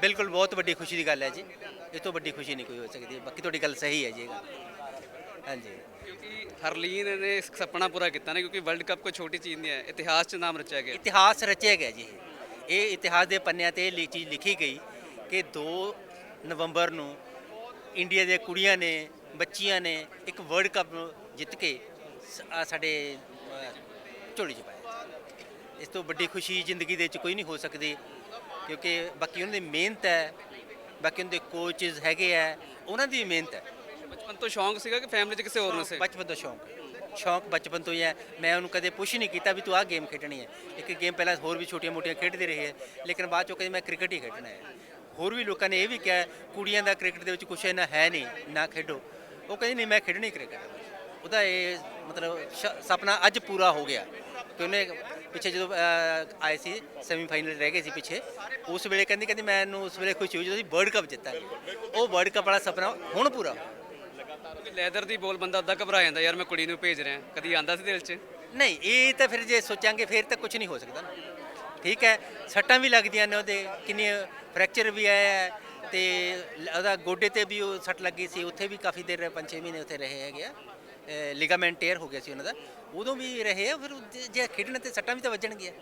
ਬਿਲਕੁਲ ਬਹੁਤ ਵੱਡੀ ਖੁਸ਼ੀ ਦੀ ਗੱਲ ਹੈ ਜੀ। ਇਹ ਤੋਂ ਵੱਡੀ ਖੁਸ਼ੀ ਨਹੀਂ ਕੋਈ ਹੋ ਸਕਦੀ। ਬਾਕੀ ਤੁਹਾਡੀ ਗੱਲ ਸਹੀ ਹੈ ਜੀ ਇਹ ਗੱਲ। ਹਾਂਜੀ। ਕਿਉਂਕਿ ਹਰਲੀਨ ਨੇ ਇੱਕ ਸੁਪਨਾ ਪੂਰਾ ਕੀਤਾ ਨਾ ਕਿਉਂਕਿ ਵਰਲਡ ਕੱਪ ਕੋਈ ਛੋਟੀ ਚੀਜ਼ ਨਹੀਂ ਹੈ। ਇਤਿਹਾਸ 'ਚ ਨਾਮ ਰਚਿਆ ਗਿਆ। ਇਤਿਹਾਸ ਰਚਿਆ ਗਿਆ ਜੀ ਇਹ। ਇਤਿਹਾਸ ਦੇ ਪੰਨਿਆਂ ਤੇ ਇਹ ਚੀਜ਼ ਲਿਖੀ ਗਈ ਕਿ 2 ਨਵੰਬਰ ਨੂੰ ਇੰਡੀਆ ਦੀਆਂ ਕੁੜੀਆਂ ਨੇ ਬੱਚੀਆਂ ਨੇ ਇੱਕ ਵਰਲਡ ਕੱਪ ਜਿੱਤ ਕੇ ਸਾਡੇ ਝੋਲੀ 'ਚ ਪਾਇਆ। ਇਸ ਤੋਂ ਵੱਡੀ ਖੁਸ਼ੀ ਜ਼ਿੰਦਗੀ ਦੇ ਵਿੱਚ ਕੋਈ ਨਹੀਂ ਹੋ ਸਕਦੀ ਕਿਉਂਕਿ ਬਾਕੀ ਉਹਨਾਂ ਦੀ ਮਿਹਨਤ ਹੈ ਬਾਕੀ ਉਹਨਾਂ ਦੇ ਕੋਚਸ ਹੈਗੇ ਆ ਉਹਨਾਂ ਦੀ ਮਿਹਨਤ ਹੈ। ਬਚਪਨ ਤੋਂ ਸ਼ੌਂਕ ਸੀਗਾ ਕਿ ਫੈਮਿਲੀ 'ਚ ਕਿਸੇ ਹੋਰ ਨੂੰ ਸੀ ਬਚਪਨ ਤੋਂ ਸ਼ੌਂਕ ਸ਼ੌਂਕ ਬਚਪਨ ਤੋਂ ਹੀ ਹੈ। ਮੈਂ ਉਹਨੂੰ ਕਦੇ ਪੁੱਛ ਨਹੀਂ ਕੀਤਾ ਵੀ ਤੂੰ ਆਹ ਗੇਮ ਖੇਡਣੀ ਹੈ। ਇੱਕ ਗੇਮ ਪਹਿਲਾਂ ਹੋਰ ਵੀ ਛੋਟੀਆਂ ਮੋਟੀਆਂ ਖੇਡਦੇ ਰਹੇ ਹੈ ਲੇਕਿਨ ਬਾਅਦ ਚੋਂ ਕਹਿੰਦੇ ਮੈਂ ਕ੍ਰਿਕਟ ਹੀ ਖੇਡਣਾ ਹੈ। ਹੋਰ ਵੀ ਲੋਕਾਂ ਨੇ ਇਹ ਵੀ ਕਿਹਾ ਕੁੜੀਆਂ ਦਾ ਕ੍ਰਿਕਟ ਦੇ ਵਿੱਚ ਕੁਛ ਇੰਨਾ ਹੈ ਨਹੀਂ ਨਾ ਖੇਡੋ। ਉਹ ਕਹਿੰਦੀ ਨਹੀਂ ਮੈਂ ਖੇਡਣੀ ਕ੍ਰਿਕਟ ਉਹਦਾ ਇਹ ਮਤਲਬ ਸ਼- ਸੁਪਨਾ ਅੱਜ ਪੂਰਾ ਹੋ ਗਿਆ। ਕਿ ਉਹਨੇ ਪਿੱਛੇ ਜਦੋਂ ਅਹ, ਆਏ ਸੀ ਸੈਮੀਫਾਈਨਲ ਰਹਿ ਗਏ ਸੀ ਪਿੱਛੇ ਉਸ ਵੇਲੇ ਕਹਿੰਦੀ ਕਹਿੰਦੀ ਮੈਨੂੰ ਉਸ ਵੇਲੇ ਖੁਸ਼ੀ ਹੋਈ ਜਦੋਂ ਅਸੀਂ ਵਰਲਡ ਕੱਪ ਜਿੱਤਾਂਗੇ। ਉਹ ਵਰਲਡ ਕੱਪ ਵਾਲਾ ਸੁਪਨਾ ਹੁਣ ਪੂਰਾ। ਹੋਇਆ ਲੈਦਰ ਦੀ ਬੋਲ ਬੰਦਾ ਅੱਧਾ ਘਬਰਾ ਜਾਂਦਾ ਯਾਰ ਮੈਂ ਕੁੜੀ ਨੂੰ ਭੇਜ ਰਿਹਾ ਕਦੀ ਆਂਦਾ ਸੀ ਦਿਲ 'ਚ? ਨਹੀਂ ਇਹ ਤਾਂ ਫਿਰ ਜੇ ਸੋਚਾਂਗੇ ਫਿਰ ਤਾਂ ਕੁਝ ਨਹੀਂ ਹੋ ਸਕਦਾ ਨਾ। ਠੀਕ ਹੈ ਸੱਟਾਂ ਵੀ ਲੱਗਦੀਆਂ ਨੇ ਉਹਦੇ ਕਿੰਨੀ ਫ੍ਰੈਕਚਰ ਵੀ ਆਇਆ ਹੈ ਤੇ ਲ- ਉਹਦਾ ਗੋਡੇ ਤੇ ਵੀ ਉਹ ਸੱਟ ਲੱਗੀ ਸੀ ਉੱਥੇ ਵੀ ਕਾਫੀ ਦੇਰ 5-6 ਮਹੀਨੇ ਉੱਥੇ ਰਹੇ ਹੈਗੇ ਆ। ਲਿਗਾਮੈਂਟ ਟੇਅਰ ਹੋ ਗਿਆ ਸੀ ਉਹਨਾਂ ਦਾ। ਉਦੋਂ ਵੀ ਰਹੇ ਆ ਫਿਰ ਉਹ ਜੇ- ਜੇ ਖੇਡਣ ਤੇ ਸੱਟਾਂ ਵੀ ਤਾਂ ਵੱਜਣਗੀਆਂ।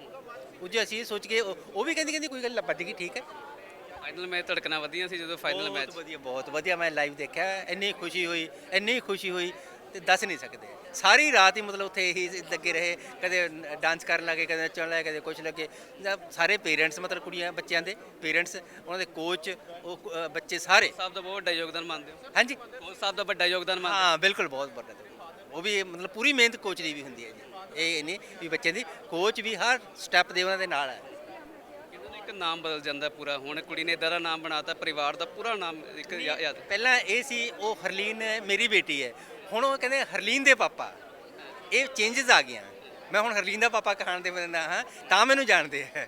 ਉਹ ਜੇ ਅਸੀਂ ਇਹ ਸੋਚ ਕੇ ਉਹ ਉਹ ਵੀ ਕਹਿੰਦੀ ਕਹਿੰਦੀ ਕੋਈ ਗੱਲ ਵੱਜ ਗਈ ਠੀਕ ਹੈ। ਫਾਈਨਲ ਮੈਚ ਧੜਕਣਾ ਵਧੀਆਂ ਸੀ ਜਦੋਂ ਫਾਈਨਲ ਮੈਚ ਬਹੁਤ ਵਧੀਆ ਬਹੁਤ ਵਧੀਆ। ਮੈਂ ਲਾਈਵ ਦੇਖਿਆ ਇੰਨੀ ਖੁਸ਼ੀ ਹੋਈ ਇੰਨੀ ਖੁਸ਼ੀ ਹੋਈ। ਤੇ ਦੱਸ ਨਹੀਂ ਸਕਦੇ। ਸਾਰੀ ਰਾਤ ਹੀ ਮਤਲਬ ਉੱਥੇ ਹੀ ਲੱਗੇ ਰਹੇ ਕਦੇ ਡਾਂਸ ਕਰਨ ਲੱਗੇ ਕਦੇ ਨੱਚਣ ਲੱਗੇ ਕਦੇ ਕੁਛ ਲੱਗੇ। ਸਾਰੇ ਪੇਰੈਂਟਸ ਮਤਲਬ ਕੁੜੀਆਂ ਬੱਚਿਆਂ ਦੇ ਪੇਰੈਂਟਸ ਉਹਨਾਂ ਦੇ ਕੋਚ ਉਹ ਬੱਚੇ ਸਾਰੇ। ਸਾਹਿਬ ਦਾ ਬਹੁਤ ਵੱਡਾ ਯੋਗਦਾਨ ਮੰਨਦੇ ਹੋ। ਹਾਂਜੀ। ਕੋਚ ਸਾਹਿਬ ਦਾ ਵੱਡਾ ਯੋਗਦਾਨ ਮੰਨਦੇ ਹਾਂ ਬਿਲਕੁਲ ਬਹੁਤ ਵੱਡਾ ਉਹ ਵੀ ਮਤਲਬ ਪੂਰੀ ਮਿਹਨਤ ਕੋਚ ਦੀ ਵੀ ਹੁੰਦੀ ਹੈ ਜੀ। ਇਹ ਨਹੀਂ ਵੀ ਬੱਚੇ ਦੀ ਕੋਚ ਵੀ ਹਰ ਸਟੈਪ ਦੇ ਉਹਨਾਂ ਦੇ ਨਾਲ ਹੈ। ਇੱਕ ਨਾਮ ਬਦਲ ਜਾਂਦਾ ਪੂਰਾ? ਹੁਣ ਕੁੜੀ ਨੇ ਇਦਾਂ ਦਾ ਨਾਮ ਬਣਾਤਾ ਪਰਿਵਾਰ ਦਾ ਪੂਰਾ ਨਾਮ ਇੱਕ ਯਾਦ ਪਹਿਲਾਂ ਇਹ ਸੀ ਉਹ ਹਰਲੀਨ ਮੇਰੀ ਬੇਟੀ ਹੈ। ਹੁਣ ਉਹ ਕਹਿੰਦੇ ਹਰਲੀਨ ਦੇ ਪਾਪਾ। ਇਹ ਚੇਂਜਸ ਆ ਗਈਆਂ। ਮੈਂ ਹੁਣ ਹਰਲੀਨ ਦਾ ਪਾਪਾ ਕਹਾਣ ਦੇ ਬੰਦਾ ਹਾਂ, ਤਾਂ ਮੈਨੂੰ ਜਾਣਦੇ ਆ।